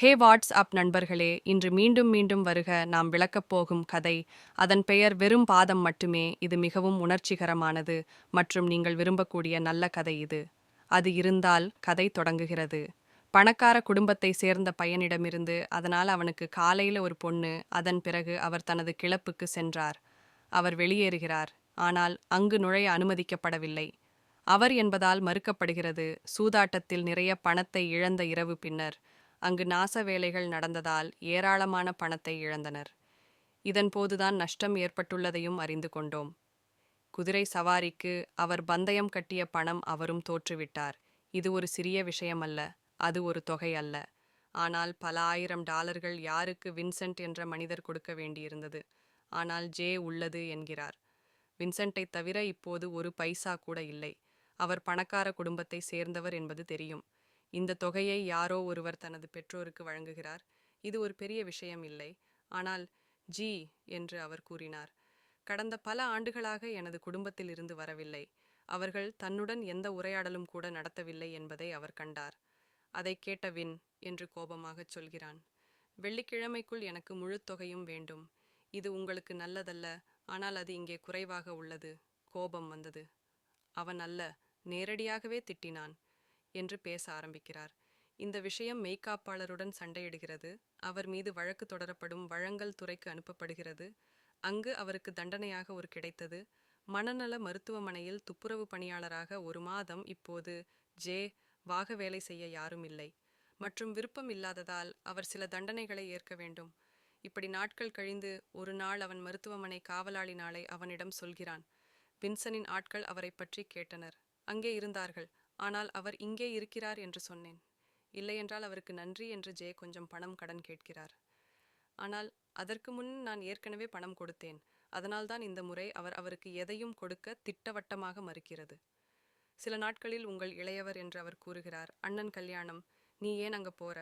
ஹே what's up நண்பர்களே இன்று மீண்டும் மீண்டும் வருக நாம் விளக்கப் போகும் கதை. அதன் பெயர் வெறும் பாதம் மட்டுமே இது மிகவும் உணர்ச்சிகரமானது மற்றும் நீங்கள் விரும்பக்கூடிய நல்ல கதை இது. அது இருந்தால் கதை தொடங்குகிறது. பணக்கார குடும்பத்தை சேர்ந்த பையனிடமிருந்து அதனால் அவனுக்கு காலையில் ஒரு பொண்ணு அதன் பிறகு அவர் தனது கிளப்புக்கு சென்றார். அவர் வெளியேறுகிறார் ஆனால் அங்கு நுழைய அனுமதிக்கப்படவில்லை. அவர் என்பதால் மறுக்கப்படுகிறது சூதாட்டத்தில் நிறைய பணத்தை இழந்த இரவு பின்னர். அங்கு நாச வேலைகள் நடந்ததால் ஏராளமான பணத்தை இழந்தனர். இதன் போதுதான் நஷ்டம் ஏற்பட்டுள்ளதையும் அறிந்து கொண்டோம். குதிரை சவாரிக்கு அவர் பந்தயம் கட்டிய பணம் அவரும் தோற்றுவிட்டார். இது ஒரு சிறிய விஷயமல்ல அது ஒரு தொகை அல்ல. ஆனால் பல ஆயிரம் டாலர்கள் யாருக்கு வின்சென்ட் என்ற மனிதர் கொடுக்க வேண்டியிருந்தது. ஆனால் ஜே உள்ளது என்கிறார். வின்சென்ட்டை தவிர இப்போது ஒரு பைசா கூட இல்லை. அவர் பணக்கார குடும்பத்தை சேர்ந்தவர் என்பது தெரியும். இந்த தொகையை யாரோ ஒருவர் தனது பெற்றோருக்கு வழங்குகிறார். இது ஒரு பெரிய விஷயம் இல்லை. ஆனால் ஜி என்று அவர் கூறினார். கடந்த பல ஆண்டுகளாக எனது குடும்பத்தில் இருந்து வரவில்லை. அவர்கள் தன்னுடன் எந்த உரையாடலும் கூட நடத்தவில்லை என்பதை அவர் கண்டார். அதை கேட்ட வின் என்று கோபமாகச் சொல்கிறான். வெள்ளிக்கிழமைக்குள் எனக்கு முழு தொகையும் வேண்டும். இது உங்களுக்கு நல்லதல்ல. ஆனால் அது இங்கே குறைவாக உள்ளது. கோபம் வந்தது. அவன் அல்ல. நேரடியாகவே திட்டினான். என்று பேச ஆரம்பிக்கிறார். இந்த விஷயம் மெய்காப்பாளருடன் சண்டையிடுகிறது. அவர் மீது வழக்கு தொடரப்படும் வழங்கல் துறைக்கு அனுப்பப்படுகிறது. அங்கு அவருக்கு தண்டனையாக ஒரு கிடைத்தது. மனநல மருத்துவமனையில் துப்புரவு பணியாளராக ஒரு மாதம் இப்போது ஜே. வாக வேலை செய்ய யாரும் இல்லை. மற்றும் விருப்பம் இல்லாததால் அவர் சில தண்டனைகளை ஏற்க வேண்டும். இப்படி நாட்கள் கழிந்து ஒரு நாள் அவன் மருத்துவமனை காவலாளி நாளை அவனிடம் சொல்கிறான். வின்சனின் ஆட்கள் அவரை பற்றி கேட்டனர். அங்கே இருந்தார்கள். ஆனால் அவர் இங்கே இருக்கிறார் என்று சொன்னேன். இல்லையென்றால் அவருக்கு நன்றி என்று ஜெய கொஞ்சம் பணம் கடன் கேட்கிறார். ஆனால் அதற்கு முன் நான் ஏற்கனவே பணம் கொடுத்தேன். அதனால்தான் இந்த முறை அவர் அவருக்கு எதையும் கொடுக்க திட்டவட்டமாக மறுக்கிறது. சில நாட்களில் உங்கள் இளையவர் என்று அவர் கூறுகிறார் அண்ணன் கல்யாணம் நீ ஏன் அங்க போற?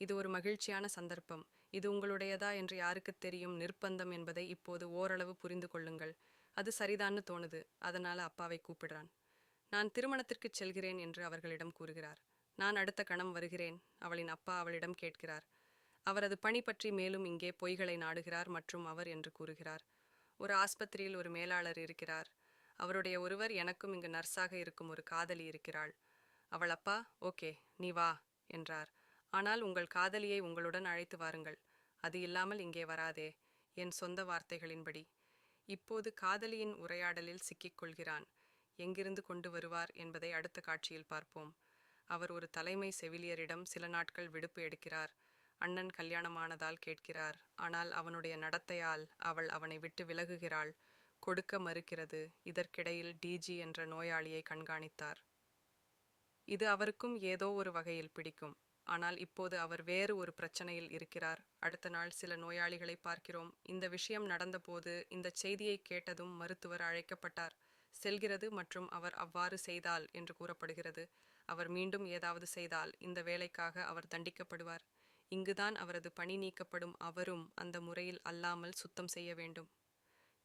இது ஒரு மகிழ்ச்சியான சந்தர்ப்பம். இது உங்களுடையதா என்று யாருக்கு தெரியும் நிர்பந்தம் என்பதை இப்போது ஓரளவு புரிந்து கொள்ளுங்கள். அது சரிதான்னு தோணுது. அதனால அப்பாவை கூப்பிடுறான். நான் திருமணத்திற்குச் செல்கிறேன் என்று அவர்களிடம் கூறுகிறார். நான் அடுத்த கணம் வருகிறேன். அவளின் அப்பா அவளிடம் கேட்கிறார். அவரது பணி பற்றி மேலும் இங்கே பொய்களை நாடுகிறார் மற்றும் அவர் என்று கூறுகிறார். ஒரு ஆஸ்பத்திரியில் ஒரு மேலாளர் இருக்கிறார். அவருடைய ஒருவர் எனக்கும் இங்கு நர்ஸாக இருக்கும் ஒரு காதலி இருக்கிறாள். அவள் அப்பா ஓகே நீ வா என்றார். ஆனால் உங்கள் காதலியை உங்களுடன் அழைத்து வாருங்கள். அது இல்லாமல் இங்கே வராதே. என் சொந்த வார்த்தைகளின்படி. இப்போது காதலியின் உரையாடலில் சிக்கிக் கொள்கிறான். எங்கிருந்து கொண்டு வருவார் என்பதை அடுத்த காட்சியில் பார்ப்போம். அவர் ஒரு தலைமை செவிலியரிடம் சில நாட்கள் விடுப்பு எடுக்கிறார். அண்ணன் கல்யாணமானதால் கேட்கிறார். ஆனால் அவனுடைய நடத்தையால் அவள் அவனை விட்டு விலகுகிறாள். கொடுக்க மறுக்கிறது. இதற்கிடையில் டிஜி என்ற நோயாளியை கண்காணித்தார். இது அவருக்கும் ஏதோ ஒரு வகையில் பிடிக்கும். ஆனால் இப்போது அவர் வேறு ஒரு பிரச்சனையில் இருக்கிறார். அடுத்த நாள் சில நோயாளிகளை பார்க்கிறோம். இந்த விஷயம் நடந்தபோது இந்த செய்தியை கேட்டதும் மருத்துவர் அழைக்கப்பட்டார். செல்கிறது மற்றும் அவர் அவ்வாறு செய்தால் என்று கூறப்படுகிறது. அவர் மீண்டும் ஏதாவது செய்தால் இந்த வேலைக்காக அவர் தண்டிக்கப்படுவார். இங்குதான் அவரது பணி நீக்கப்படும் அவரும் அந்த முறையில் அல்லாமல் சுத்தம் செய்ய வேண்டும்.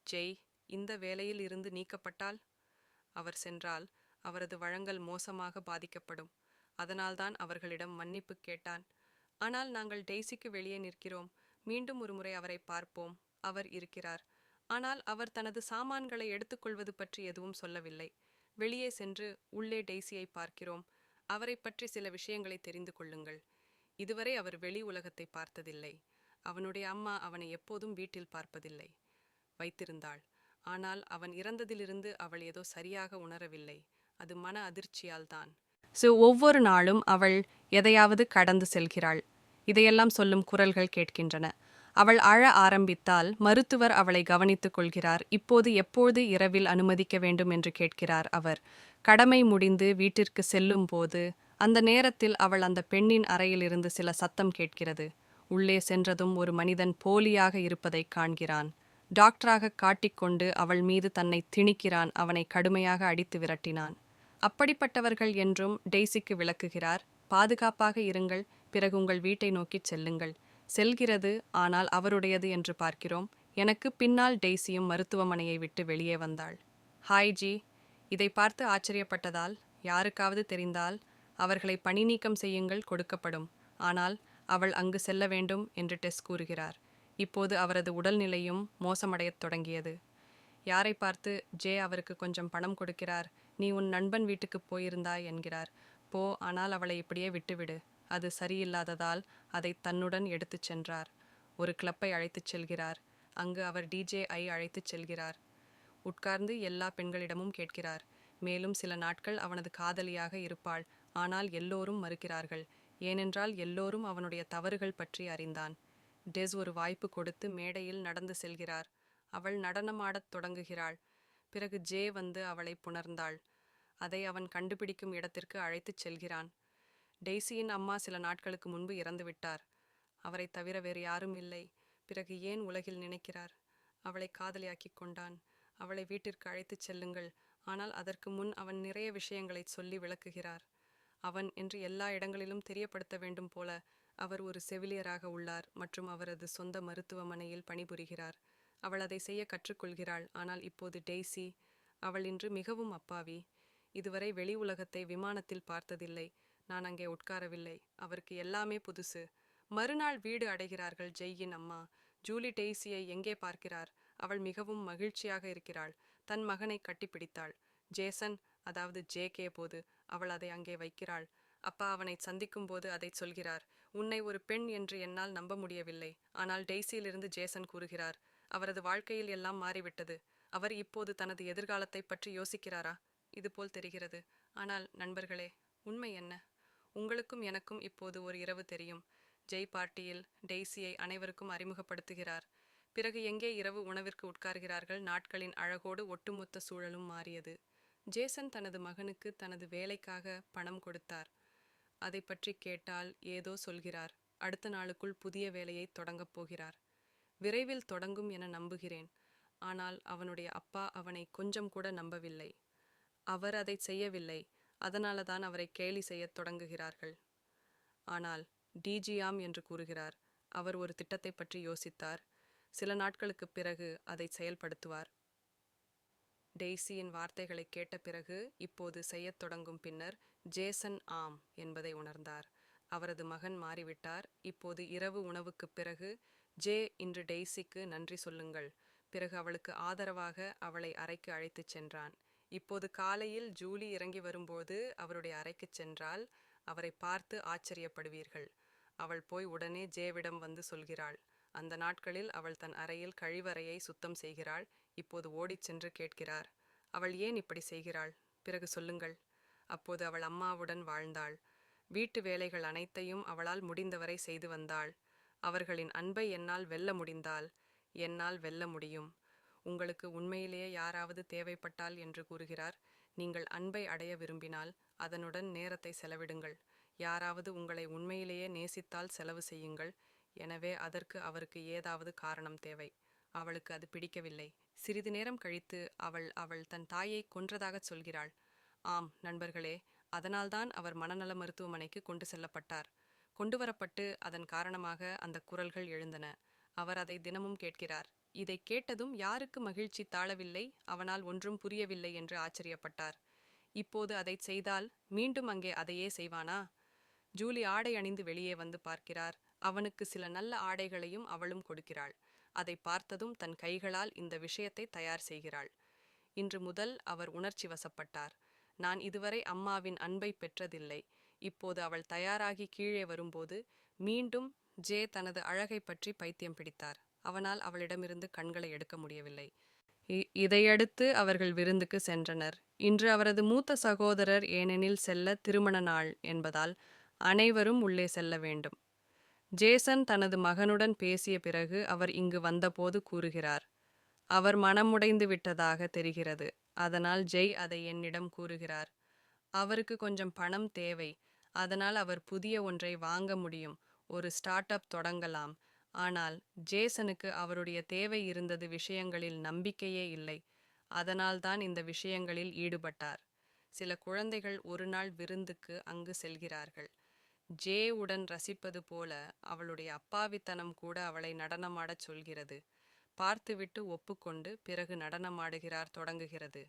ஜெய் இந்த வேலையில் இருந்து நீக்கப்பட்டால்? அவர் சென்றால் அவரது வழங்கல் மோசமாக பாதிக்கப்படும். அதனால்தான் அவர்களிடம் மன்னிப்பு கேட்டான். ஆனால் நாங்கள் டெய்ஸிக்கு வெளியே நிற்கிறோம். மீண்டும் ஒரு முறை அவரை பார்ப்போம். அவர் இருக்கிறார். ஆனால் அவர் தனது சாமான்களை எடுத்துக்கொள்வது பற்றி எதுவும் சொல்லவில்லை. வெளியே சென்று உள்ளே டெய்ஸியை பார்க்கிறோம். அவரை பற்றி சில விஷயங்களை தெரிந்து கொள்ளுங்கள். இதுவரை அவர் வெளி உலகத்தை பார்த்ததில்லை. அவனுடைய அம்மா அவனை எப்போதும் வீட்டில் பார்ப்பதில்லை. வைத்திருந்தாள். ஆனால் அவன் இறந்ததிலிருந்து அவள் ஏதோ சரியாக உணரவில்லை. அது மன அதிர்ச்சியால் தான். ஸோ ஒவ்வொரு நாளும் அவள் எதையாவது கடந்து செல்கிறாள். இதையெல்லாம் சொல்லும் குரல்கள் கேட்கின்றன. அவள் அழ ஆரம்பித்தால் மருத்துவர் அவளை கவனித்துக் கொள்கிறார். இப்போது எப்போது இரவில் அனுமதிக்க வேண்டும் என்று கேட்கிறார் அவர். கடமை முடிந்து வீட்டிற்கு செல்லும் போது அந்த நேரத்தில் அவள் அந்த பெண்ணின் அறையிலிருந்து சில சத்தம் கேட்கிறது. உள்ளே சென்றதும் ஒரு மனிதன் போலியாக இருப்பதைக் காண்கிறான். டாக்டராக காட்டிக்கொண்டு அவள் மீது தன்னை திணிக்கிறான். அவனை கடுமையாக அடித்து விரட்டினான். அப்படிப்பட்டவர்கள் என்றும் டெய்ஸிக்கு விளக்குகிறார். பாதுகாப்பாக இருங்கள். பிறகு உங்கள் வீட்டை நோக்கிச் செல்லுங்கள். செல்கிறது ஆனால் அவருடையது என்று பார்க்கிறோம். எனக்கு பின்னால் டெய்ஸியும் மருத்துவமனையை விட்டு வெளியே வந்தாள். ஹாய் ஜி இதை பார்த்து ஆச்சரியப்பட்டதால் யாருக்காவது தெரிந்தால் அவர்களை பணி நீக்கம் செய்யுங்கள் கொடுக்கப்படும். ஆனால் அவள் அங்கு செல்ல வேண்டும் என்று டெஸ் கூறுகிறார். இப்போது அவரது உடல்நிலையும் மோசமடையத் தொடங்கியது. யாரை பார்த்து ஜே அவருக்கு கொஞ்சம் பணம் கொடுக்கிறார். நீ உன் நண்பன் வீட்டுக்கு போயிருந்தாய் என்கிறார். போ ஆனால் அவளை இப்படியே விட்டுவிடு. அது சரியில்லாததால் அதை தன்னுடன் எடுத்துச் சென்றார். ஒரு கிளப்பை அழைத்துச் செல்கிறார். அங்கு அவர் டிஜே ஐ அழைத்துச் செல்கிறார். உட்கார்ந்து எல்லா பெண்களிடமும் கேட்கிறார். மேலும் சில நாட்கள் அவனது காதலியாக இருப்பாள். ஆனால் எல்லோரும் மறுக்கிறார்கள். ஏனென்றால் எல்லோரும் அவனுடைய தவறுகள் பற்றி அறிந்தான். டெஸ் ஒரு வாய்ப்பு கொடுத்து மேடையில் நடந்து செல்கிறார். அவள் நடனமாடத் தொடங்குகிறாள். பிறகு ஜே வந்து அவளை புணர்ந்தாள். அதை அவன் கண்டுபிடிக்கும் இடத்திற்கு அழைத்துச் செல்கிறான். டெய்ஸியின் அம்மா சில நாட்களுக்கு முன்பு இறந்துவிட்டார் அவரை தவிர வேறு யாரும் இல்லை. பிறகு ஏன் உலகில் நினைக்கிறார்? அவளை காதலியாக்கிக் கொண்டான். அவளை வீட்டிற்கு அழைத்துச் செல்லுங்கள். ஆனால் அதற்கு முன் அவன் நிறைய விஷயங்களை சொல்லி விளக்குகிறார். அவன் என்று எல்லா இடங்களிலும் தெரியப்படுத்த வேண்டும் போல அவர் ஒரு செவிலியராக உள்ளார் மற்றும் அவரது சொந்த மருத்துவமனையில் பணிபுரிகிறார். அவள் அதை செய்ய கற்றுக்கொள்கிறாள். ஆனால் இப்போது டெய்ஸி அவள் இன்று மிகவும் அப்பாவி. இதுவரை வெளி உலகத்தை விமானத்தில் பார்த்ததில்லை. நான் அங்கே உட்காரவில்லை. அவருக்கு எல்லாமே புதுசு. மறுநாள் வீடு அடைகிறார்கள் ஜெய்யின் அம்மா. ஜூலி டெய்ஸியை எங்கே பார்க்கிறார்? அவள் மிகவும் மகிழ்ச்சியாக இருக்கிறாள். தன் மகனை கட்டிப்பிடித்தாள். ஜேசன் அதாவது ஜே கே போது அவள் அதை அங்கே வைக்கிறாள். அப்பா அவனை சந்திக்கும் போது அதை சொல்கிறார். உன்னை ஒரு பெண் என்று என்னால் நம்ப முடியவில்லை. ஆனால் டெய்ஸியிலிருந்து ஜேசன் கூறுகிறார். அவரது வாழ்க்கையில் எல்லாம் மாறிவிட்டது. அவர் இப்போது தனது எதிர்காலத்தை பற்றி யோசிக்கிறாரா? இதுபோல் தெரிகிறது. ஆனால் நண்பர்களே உண்மை என்ன? உங்களுக்கும் எனக்கும் இப்போது ஒரு இரவு தெரியும். ஜெய் பார்ட்டியில் டெய்ஸியை அனைவருக்கும் அறிமுகப்படுத்துகிறார். பிறகு எங்கே இரவு உணவிற்கு உட்கார்கிறார்கள்? நாட்களின் அழகோடு ஒட்டுமொத்த சூழலும் மாறியது. ஜேசன் தனது மகனுக்கு தனது வேலைக்காக பணம் கொடுத்தார். அதை பற்றி கேட்டால் ஏதோ சொல்கிறார். அடுத்த நாளுக்குள் புதிய வேலையை தொடங்கப் போகிறார். விரைவில் தொடங்கும் என நம்புகிறேன். ஆனால் அவனுடைய அப்பா அவனை கொஞ்சம் கூட நம்பவில்லை. அவர் அதை செய்யவில்லை. அதனால தான் அவரை கேலி செய்யத் தொடங்குகிறார்கள். ஆனால் டிஜியாம் என்று கூறுகிறார். அவர் ஒரு திட்டத்தை பற்றி யோசித்தார். சில நாட்களுக்குப் பிறகு அதை செயல்படுத்துவார். டெய்ஸியின் வார்த்தைகளை கேட்ட பிறகு இப்போது செய்யத் தொடங்கும் பின்னர் ஜேசன் ஆம் என்பதை உணர்ந்தார். அவரது மகன் மாறிவிட்டார். இப்போது இரவு உணவுக்குப் பிறகு ஜே இன்று டெய்ஸிக்கு நன்றி சொல்லுங்கள். பிறகு அவளுக்கு ஆதரவாக அவளை அறைக்கு அழைத்துச் சென்றான். இப்போது காலையில் ஜூலி இறங்கி வரும்போது அவருடைய அறைக்குச் சென்றால் அவரை பார்த்து ஆச்சரியப்படுவீர்கள். அவள் போய் உடனே ஜேவிடம் வந்து சொல்கிறாள். அந்த நாட்களில் அவள் தன் அறையில் கழிவறையை சுத்தம் செய்கிறாள். இப்போது ஓடிச் சென்று கேட்கிறார். அவள் ஏன் இப்படி செய்கிறாள்? பிறகு சொல்லுங்கள். அப்போது அவள் அம்மாவுடன் வாழ்ந்தாள். வீட்டு வேலைகள் அனைத்தையும் அவளால் முடிந்தவரை செய்து வந்தாள். அவர்களின் அன்பை என்னால் வெல்ல முடிந்தால் என்னால் வெல்ல முடியும். உங்களுக்கு உண்மையிலேயே யாராவது தேவைப்பட்டால் என்று கூறுகிறார். நீங்கள் அன்பை அடைய விரும்பினால் அதனுடன் நேரத்தை செலவிடுங்கள். யாராவது உங்களை உண்மையிலேயே நேசித்தால் செலவு செய்யுங்கள். எனவே அதற்கு அவருக்கு ஏதாவது காரணம் தேவை. அவளுக்கு அது பிடிக்கவில்லை. சிறிது நேரம் கழித்து அவள் அவள் தன் தாயை கொன்றதாகச் சொல்கிறாள். ஆம் நண்பர்களே அதனால்தான் அவர் மனநல மருத்துவமனைக்கு கொண்டு செல்லப்பட்டார். கொண்டு வரப்பட்டு அதன் காரணமாக அந்த குரல்கள் எழுந்தன. அவர் அதை தினமும் கேட்கிறார். இதை கேட்டதும் யாருக்கு மகிழ்ச்சி தாழவில்லை அவனால் ஒன்றும் புரியவில்லை என்று ஆச்சரியப்பட்டார். இப்போது அதை செய்தால் மீண்டும் அங்கே அதையே செய்வானா? ஜூலி ஆடை அணிந்து வெளியே வந்து பார்க்கிறார். அவனுக்கு சில நல்ல ஆடைகளையும் அவளும் கொடுக்கிறாள். அதை பார்த்ததும் தன் கைகளால் இந்த விஷயத்தை தயார் செய்கிறாள். இன்று முதல் அவர் உணர்ச்சி வசப்பட்டார். நான் இதுவரை அம்மாவின் அன்பை பெற்றதில்லை. இப்போது அவள் தயாராகி கீழே வரும்போது மீண்டும் ஜே தனது அழகை பற்றி பைத்தியம் பிடித்தார். அவனால் அவளிடமிருந்து கண்களை எடுக்க முடியவில்லை. இதையடுத்து அவர்கள் விருந்துக்கு சென்றனர். இன்று அவரது மூத்த சகோதரர் ஏனெனில் செல்ல திருமண நாள் என்பதால் அனைவரும் உள்ளே செல்ல வேண்டும். ஜேசன் தனது மகனுடன் பேசிய பிறகு அவர் இங்கு வந்தபோது கூறுகிறார் அவர் மனமுடைந்து விட்டதாக தெரிகிறது. அதனால் ஜெய் அதை என்னிடம் கூறுகிறார். அவருக்கு கொஞ்சம் பணம் தேவை. அதனால் அவர் புதிய ஒன்றை வாங்க முடியும். ஒரு ஸ்டார்ட் அப் தொடங்கலாம். ஆனால் ஜேசனுக்கு அவருடைய தேவை இருந்தது விஷயங்களில் நம்பிக்கையே இல்லை. அதனால்தான் இந்த விஷயங்களில் ஈடுபட்டார். சில குழந்தைகள் ஒரு நாள் விருந்துக்கு அங்கு செல்கிறார்கள். ஜே உடன் ரசிப்பது போல அவளுடைய அப்பாவித்தனம் கூட அவளை நடனமாடச் சொல்கிறது. பார்த்துவிட்டு ஒப்புக்கொண்டு பிறகு நடனமாடுகிறார் தொடங்குகிறது.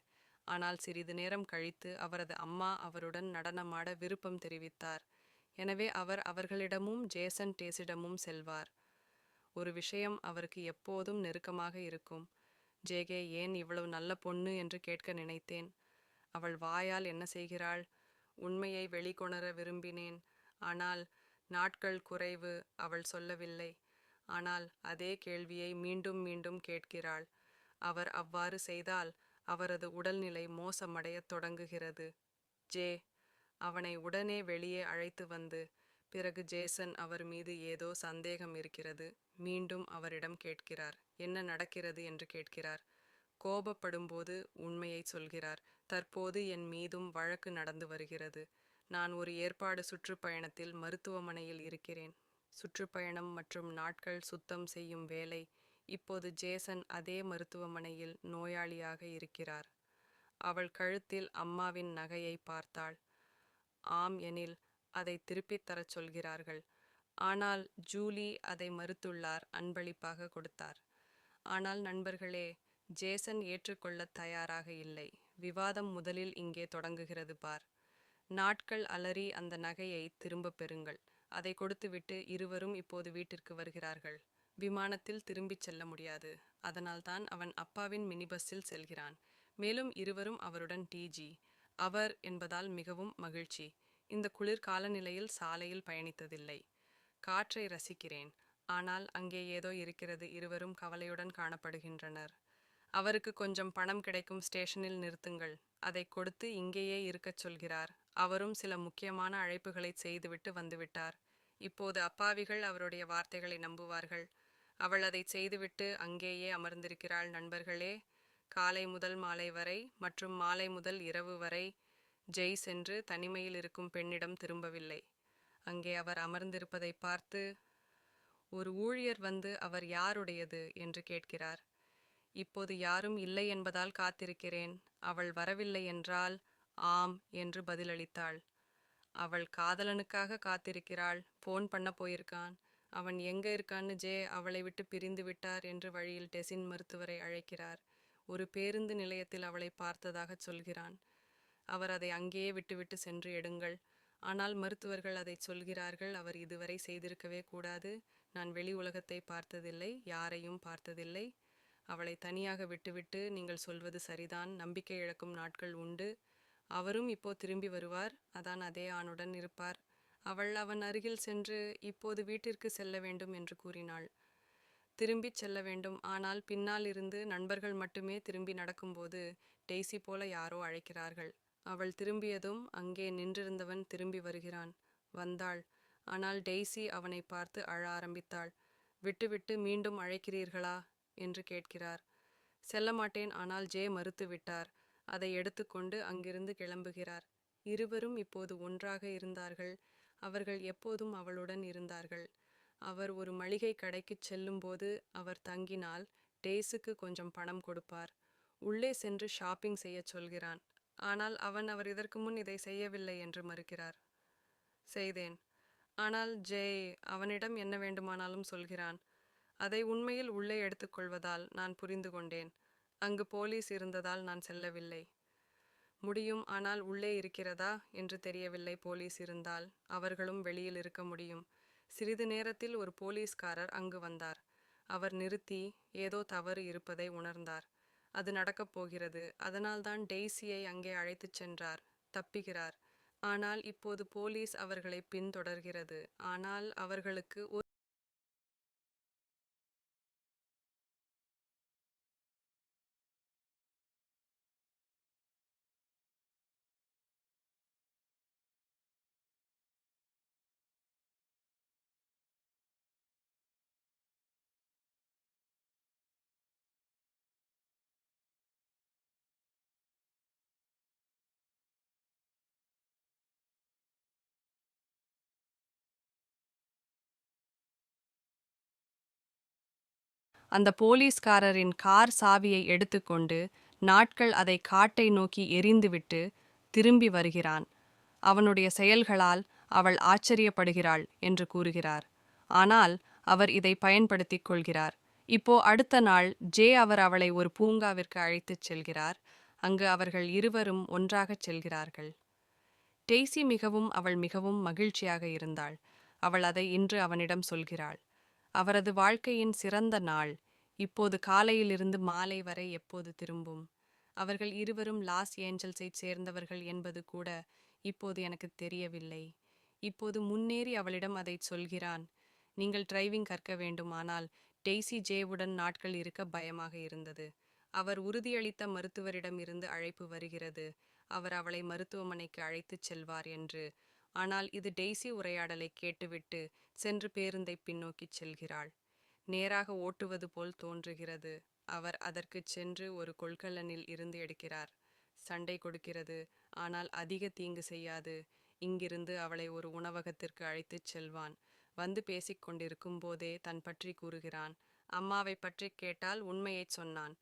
ஆனால் சிறிது நேரம் கழித்து அவரது அம்மா அவருடன் நடனமாட விருப்பம் தெரிவித்தார். எனவே அவர் அவர்களிடமும் ஜேசன் டேஸிடமும் செல்வார். ஒரு விஷயம் அவருக்கு எப்போதும் நெருக்கமாக இருக்கும். ஜேகே ஏன் இவ்வளவு நல்ல பொண்ணு என்று கேட்க நினைத்தேன். அவள் வாயால் என்ன செய்கிறாள்? உண்மையை வெளிக்கொணர விரும்பினேன். ஆனால் நாட்கள் குறைவு அவள் சொல்லவில்லை. ஆனால் அதே கேள்வியை மீண்டும் மீண்டும் கேட்கிறாள். அவர் அவ்வாறு செய்தால் அவரது உடல்நிலை மோசமடையத் தொடங்குகிறது. ஜே அவனை உடனே வெளியே அழைத்து வந்து பிறகு ஜேசன் அவர் மீது ஏதோ சந்தேகம் இருக்கிறது. மீண்டும் அவரிடம் கேட்கிறார் என்ன நடக்கிறது? என்று கேட்கிறார். கோபப்படும்போது உண்மையை சொல்கிறார் தற்போது என் மீதும் வழக்கு நடந்து வருகிறது. நான் ஒரு ஏற்பாடு சுற்றுப்பயணத்தில் மருத்துவமனையில் இருக்கிறேன். சுற்றுப்பயணம் மற்றும் நாட்கள் சுத்தம் செய்யும் வேலை. இப்போது ஜேசன் அதே மருத்துவமனையில் நோயாளியாக இருக்கிறார். அவள் கழுத்தில் அம்மாவின் நகையை பார்த்தாள். ஆம் எனில் அதை திருப்பித் தரச் சொல்கிறார்கள். ஆனால் ஜூலி அதை மறுத்துள்ளார் அன்பளிப்பாக கொடுத்தார். ஆனால் நண்பர்களே ஜேசன் ஏற்றுக்கொள்ளத் தயாராக இல்லை. விவாதம் முதலில் இங்கே தொடங்குகிறது பார். நாட்கள் அலறி அந்த நகையை திரும்பப் பெறுங்கள். அதை கொடுத்துவிட்டு இருவரும் இப்போது வீட்டிற்கு வருகிறார்கள். விமானத்தில் திரும்பிச் செல்ல முடியாது. அதனால்தான் அவன் அப்பாவின் மினி பஸ்ஸில் செல்கிறான். மேலும் இருவரும் அவருடன் டிஜி அவர் என்பதால் மிகவும் மகிழ்ச்சி. இந்த குளிர் காலநிலையில் சாலையில் பயணித்ததில்லை. காற்றை ரசிக்கிறேன். ஆனால் அங்கே ஏதோ இருக்கிறது இருவரும் கவலையுடன் காணப்படுகின்றனர். அவருக்கு கொஞ்சம் பணம் கிடைக்கும் ஸ்டேஷனில் நிறுத்துங்கள். அதை கொடுத்து இங்கேயே இருக்கச் சொல்கிறார். அவரும் சில முக்கியமான அழைப்புகளை செய்துவிட்டு வந்துவிட்டார். இப்போது அப்பாவிகள் அவருடைய வார்த்தைகளை நம்புவார்கள். அவள் அதை செய்துவிட்டு அங்கேயே அமர்ந்திருக்கிறாள் நண்பர்களே. காலை முதல் மாலை வரை மற்றும் மாலை முதல் இரவு வரை ஜெய் சென்று தனிமையில் இருக்கும் பெண்ணிடம் திரும்பவில்லை. அங்கே அவர் அமர்ந்திருப்பதை பார்த்து ஒரு ஊழியர் வந்து அவர் யாருடையது? என்று கேட்கிறார். இப்போது யாரும் இல்லை என்பதால் காத்திருக்கிறேன். அவள் வரவில்லை என்றால் ஆம் என்று பதிலளித்தாள். அவள் காதலனுக்காக காத்திருக்கிறாள். ஃபோன் பண்ண போயிருக்கான். அவன் எங்க இருக்கான்னு ஜே அவளை விட்டு பிரிந்து விட்டார் என்று வழியில் டெசின் மருத்துவரை அழைக்கிறார். ஒரு பேருந்து நிலையத்தில் அவளை பார்த்ததாகச் சொல்கிறான். அவர் அதை அங்கேயே விட்டுவிட்டு சென்று எடுங்கள். ஆனால் மருத்துவர்கள் அதை சொல்கிறார்கள் அவர் இதுவரை செய்திருக்கவே கூடாது. நான் வெளி உலகத்தை பார்த்ததில்லை யாரையும் பார்த்ததில்லை. அவளை தனியாக விட்டுவிட்டு நீங்கள் சொல்வது சரிதான் நம்பிக்கை இழக்கும் நாட்கள் உண்டு. அவரும் இப்போ திரும்பி வருவார் அதான் அதே ஆணுடன் இருப்பார். அவள் அவன் அருகில் சென்று இப்போது வீட்டிற்கு செல்ல வேண்டும் என்று கூறினாள். திரும்பிச் செல்ல வேண்டும் ஆனால் பின்னால் இருந்து நண்பர்கள் மட்டுமே திரும்பி நடக்கும்போது டெய்ஸி போல யாரோ அழைக்கிறார்கள். அவள் திரும்பியதும் அங்கே நின்றிருந்தவன் திரும்பி வருகிறான். வந்தாள். ஆனால் டெய்சி அவனை பார்த்து அழ ஆரம்பித்தாள். விட்டுவிட்டு மீண்டும் அழைக்கிறீர்களா? என்று கேட்கிறார். செல்ல மாட்டேன் ஆனால் ஜே மறுத்து விட்டார். அதை எடுத்துக்கொண்டு அங்கிருந்து கிளம்புகிறார். இருவரும் இப்போது ஒன்றாக இருந்தார்கள். அவர்கள் எப்போதும் அவளுடன் இருந்தார்கள். அவர் ஒரு மளிகை கடைக்குச் செல்லும்போது அவர் தங்கினால் டேஸுக்கு கொஞ்சம் பணம் கொடுப்பார். உள்ளே சென்று ஷாப்பிங் செய்யச் சொல்கிறான். ஆனால் அவன் அவர் இதற்கு முன் இதை செய்யவில்லை என்று மறுக்கிறார். செய்தேன். ஆனால் ஜெய் அவனிடம் என்ன வேண்டுமானாலும் சொல்கிறான். அதை உண்மையில் உள்ளே எடுத்துக்கொள்வதால் நான் புரிந்து கொண்டேன். அங்கு போலீஸ் இருந்ததால் நான் செல்லவில்லை. முடியும் ஆனால் உள்ளே இருக்கிறதா என்று தெரியவில்லை போலீஸ் இருந்தால் அவர்களும் வெளியில் இருக்க முடியும். சிறிது நேரத்தில் ஒரு போலீஸ்காரர் அங்கு வந்தார். அவர் நிறுத்தி ஏதோ தவறு இருப்பதை உணர்ந்தார். அது நடக்கப் போகிறது. அதனால்தான் டெய்ஸியை அங்கே அழைத்துச் சென்றார். தப்பிக்கிறார் ஆனால் இப்போது போலீஸ் அவர்களை பின்தொடர்கிறது. ஆனால் அவர்களுக்கு அந்த போலீஸ்காரரின் கார் சாவியை எடுத்துக்கொண்டு நாட்கள் அதை காட்டை நோக்கி எறிந்துவிட்டு திரும்பி வருகிறான். அவனுடைய செயல்களால் அவள் ஆச்சரியப்படுகிறாள் என்று கூறுகிறார். ஆனால் அவர் இதை பயன்படுத்திக் கொள்கிறார். இப்போ அடுத்த நாள் ஜே அவர் அவளை ஒரு பூங்காவிற்கு அழைத்துச் செல்கிறார். அங்கு அவர்கள் இருவரும் ஒன்றாகச் செல்கிறார்கள். டெய்சி மிகவும் அவள் மிகவும் மகிழ்ச்சியாக இருந்தாள். அவள் அதை இன்று அவனிடம் சொல்கிறாள். அவரது வாழ்க்கையின் சிறந்த நாள். இப்போது காலையிலிருந்து மாலை வரை எப்போது திரும்பும்? அவர்கள் இருவரும் லாஸ் ஏஞ்சல்ஸைச் சேர்ந்தவர்கள் என்பது கூட இப்போது எனக்கு தெரியவில்லை. இப்போது முன்னேறி அவளிடம் அதைச் சொல்கிறான். நீங்கள் டிரைவிங் கற்க வேண்டுமானால் டெய்சி ஜேவுடன் நாட்கள் இருக்க பயமாக இருந்தது. அவர் உறுதியளித்த மருத்துவரிடம் இருந்து அழைப்பு வருகிறது. அவர் அவளை மருத்துவமனைக்கு அழைத்துச் செல்வார் என்று ஆனால் இது டெய்ஸி உரையாடலை கேட்டுவிட்டு சென்று பேருந்தை பின்னோக்கிச் செல்கிறாள். நேராக ஓட்டுவது போல் தோன்றுகிறது. அவர் அதற்குச் சென்று ஒரு கொள்கலனில் இருந்து எடுக்கிறார். சண்டை கொடுக்கிறது. ஆனால் அதிக தீங்கு செய்யாது. இங்கிருந்து அவளை ஒரு உணவகத்திற்கு அழைத்துச் செல்வான். வந்து பேசிக்கொண்டிருக்கும் போதே தன் பற்றி கூறுகிறான். அம்மாவை பற்றி கேட்டால் உண்மையைச் சொன்னான்.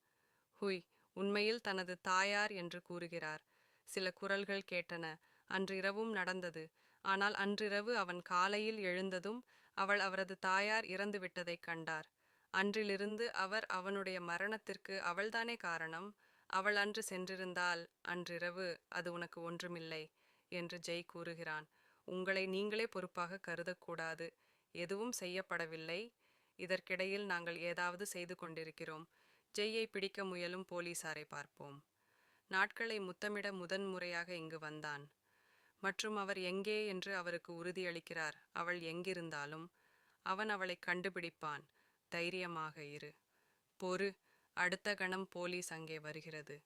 ஹுய் உண்மையில் தனது தாயார் என்று கூறுகிறார். சில குரல்கள் கேட்டன. அன்றிரவும் நடந்தது. ஆனால் அன்றிரவு அவன் காலையில் எழுந்ததும் அவள் அவரது தாயார் இறந்துவிட்டதைக் கண்டார். அன்றிலிருந்து அவர் அவனுடைய மரணத்திற்கு அவள்தானே காரணம்? அவள் அன்று சென்றிருந்தால் அன்றிரவு அது உனக்கு ஒன்றுமில்லை என்று ஜெய் கூறுகிறான். உங்களை நீங்களே பொறுப்பாக கருதக்கூடாது. எதுவும் செய்யப்படவில்லை. இதற்கிடையில் நாங்கள் ஏதாவது செய்து கொண்டிருக்கிறோம். ஜெய்யை பிடிக்க முயலும் போலீசாரை பார்ப்போம். நாட்களை முத்தமிட முதன் முறையாக இங்கு வந்தான். மற்றும் அவர் எங்கே என்று அவருக்கு உறுதியளிக்கிறார். அவள் எங்கிருந்தாலும் அவன் அவளை கண்டுபிடிப்பான். தைரியமாக இரு. பொறு. அடுத்த கணம் போலீஸ் அங்கே வருகிறது.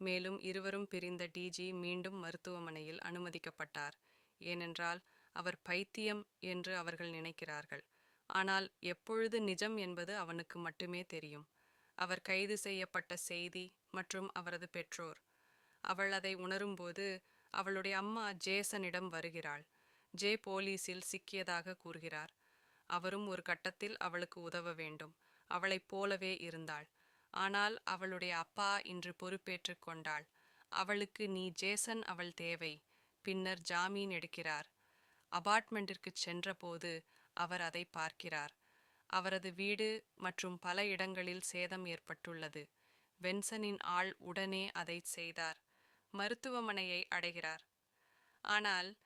மேலும் இருவரும் பிரிந்த டிஜி மீண்டும் மருத்துவமனையில் அனுமதிக்கப்பட்டார். ஏனென்றால் அவர் பைத்தியம் என்று அவர்கள் நினைக்கிறார்கள். ஆனால் எப்பொழுது நிஜம் என்பது அவனுக்கு மட்டுமே தெரியும். அவர் கைது செய்யப்பட்ட செய்தி மற்றும் அவரது பெற்றோர். அவள் அதை உணரும்போது அவளுடைய அம்மா ஜேசனிடம் வருகிறாள். ஜே போலீஸில் சிக்கியதாக கூறுகிறார். அவரும் ஒரு கட்டத்தில் அவளுக்கு உதவ வேண்டும். அவளைப் போலவே இருந்தாள். ஆனால் அவளுடைய அப்பா இன்று பொறுப்பேற்றுக் கொண்டாள். அவளுக்கு நீ ஜேசன் அவள் தேவை. பின்னர் ஜாமீன் எடுக்கிறார். அபார்ட்மெண்ட்டிற்கு சென்றபோது அவர் அதை பார்க்கிறார். அவரது வீடு மற்றும் பல இடங்களில் சேதம் ஏற்பட்டுள்ளது. வென்சனின் ஆள் உடனே அதை செய்தார். மருத்துவமனையை அடைகிறார். ஆனால்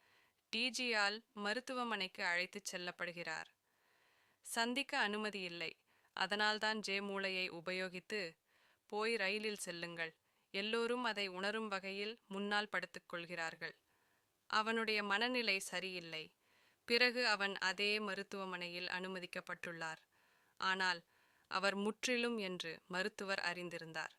டிஜியால் மருத்துவமனைக்கு அழைத்துச் செல்லப்படுகிறார். சந்திக்க அனுமதி இல்லை. அதனால்தான் ஜே மூளையை உபயோகித்து போய் ரயிலில் செல்லுங்கள். எல்லோரும் அதை உணரும் வகையில் முன்னால் படுத்துக்கொள்கிறார்கள் அவனுடைய மனநிலை சரியில்லை. பிறகு அவன் அதே மருத்துவமனையில் அனுமதிக்கப்பட்டுள்ளார். ஆனால் அவர் முற்றிலும் என்று மருத்துவர் அறிந்திருந்தார்.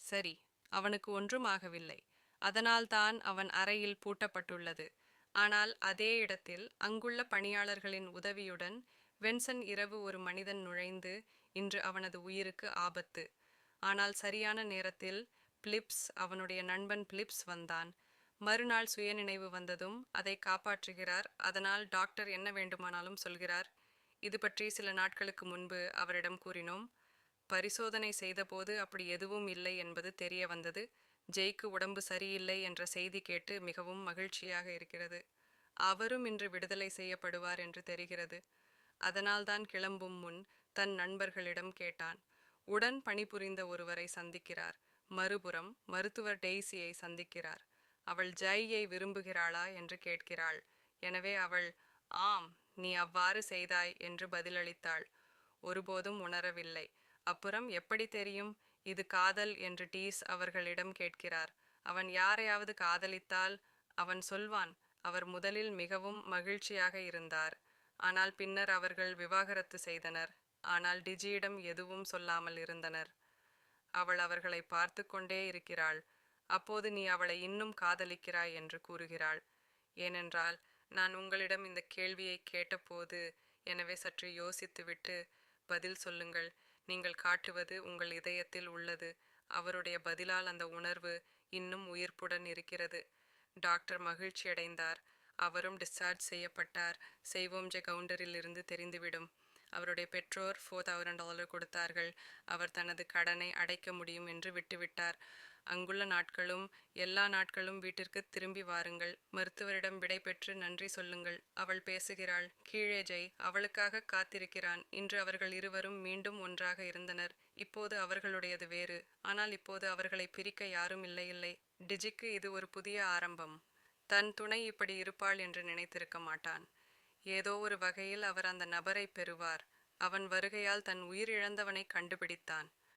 சரி அவனுக்கு ஒன்றும் ஆகவில்லை. அதனால்தான் அவன் அறையில் பூட்டப்பட்டுள்ளது. ஆனால் அதே இடத்தில் அங்குள்ள பணியாளர்களின் உதவியுடன் வென்சன் இரவு ஒரு மனிதன் நுழைந்து இன்று அவனது உயிருக்கு ஆபத்து. ஆனால் சரியான நேரத்தில் பிலிப்ஸ் அவனுடைய நண்பன் பிலிப்ஸ் வந்தான். மறுநாள் சுயநினைவு வந்ததும் அதை காப்பாற்றுகிறார். அதனால் டாக்டர் என்ன வேண்டுமானாலும் சொல்கிறார். இது பற்றி சில நாட்களுக்கு முன்பு அவரிடம் கூறினோம். பரிசோதனை செய்தபோது அப்படி எதுவும் இல்லை என்பது தெரிய வந்தது. ஜெய்க்கு உடம்பு சரியில்லை என்ற செய்தி கேட்டு மிகவும் மகிழ்ச்சியாக இருக்கிறது. அவரும் இன்று விடுதலை செய்யப்படுவார் என்று தெரிகிறது. அதனால்தான் கிளம்பும் முன் தன் நண்பர்களிடம் கேட்டான். உடன் பணிபுரிந்த ஒருவரை சந்திக்கிறார். மறுபுறம் மருத்துவர் டெய்ஸியை சந்திக்கிறார். அவள் ஜெய்யை விரும்புகிறாளா என்று கேட்கிறாள். எனவே அவள் ஆம் நீ அவ்வாறு செய்தாய் என்று பதிலளித்தாள். ஒருபோதும் உணரவில்லை. அப்புறம் எப்படி தெரியும்? இது காதல் என்று டீஸ் அவர்களிடம் கேட்கிறார். அவன் யாரையாவது காதலித்தால் அவன் சொல்வான் அவர் முதலில் மிகவும் மகிழ்ச்சியாக இருந்தார். ஆனால் பின்னர் அவர்கள் விவாகரத்து செய்தனர். ஆனால் டிஜியிடம் எதுவும் சொல்லாமல் இருந்தனர். அவள் அவர்களை பார்த்து கொண்டே இருக்கிறாள். அப்போது நீ அவளை இன்னும் காதலிக்கிறாய் என்று கூறுகிறாள். ஏனென்றால் நான் உங்களிடம் இந்த கேள்வியை கேட்டபோது எனவே சற்று யோசித்துவிட்டு பதில் சொல்லுங்கள். நீங்கள் காட்டுவது உங்கள் இதயத்தில் உள்ளது. அவருடைய பதிலால் அந்த உணர்வு இன்னும் உயிர்ப்புடன் இருக்கிறது. டாக்டர் மகிழ்ச்சியடைந்தார். அவரும் டிஸ்சார்ஜ் செய்யப்பட்டார். செய்வோம் ஜெ கவுண்டரில் இருந்து தெரிந்துவிடும். அவருடைய பெற்றோர் ஃபோர் தௌசண்ட் டாலர் கொடுத்தார்கள். அவர் தனது கடனை அடைக்க முடியும் என்று விட்டுவிட்டார். அங்குள்ள நாட்களும் எல்லா நாட்களும் வீட்டிற்கு திரும்பி வாருங்கள். மருத்துவரிடம் விடை பெற்று நன்றி சொல்லுங்கள். அவள் பேசுகிறாள் கீழே ஜெய் அவளுக்காக காத்திருக்கிறான். இன்று அவர்கள் இருவரும் மீண்டும் ஒன்றாக இருந்தனர். இப்போது அவர்களுடையது வேறு. ஆனால் இப்போது அவர்களை பிரிக்க யாரும் இல்லை இல்லை. டிஜிக்கு இது ஒரு புதிய ஆரம்பம். தன் துணை இப்படி இருப்பாள் என்று நினைத்திருக்க மாட்டான். ஏதோ ஒரு வகையில் அவர் அந்த நபரை பெறுவார். அவன் வருகையால் தன் உயிரிழந்தவனை கண்டுபிடித்தான்.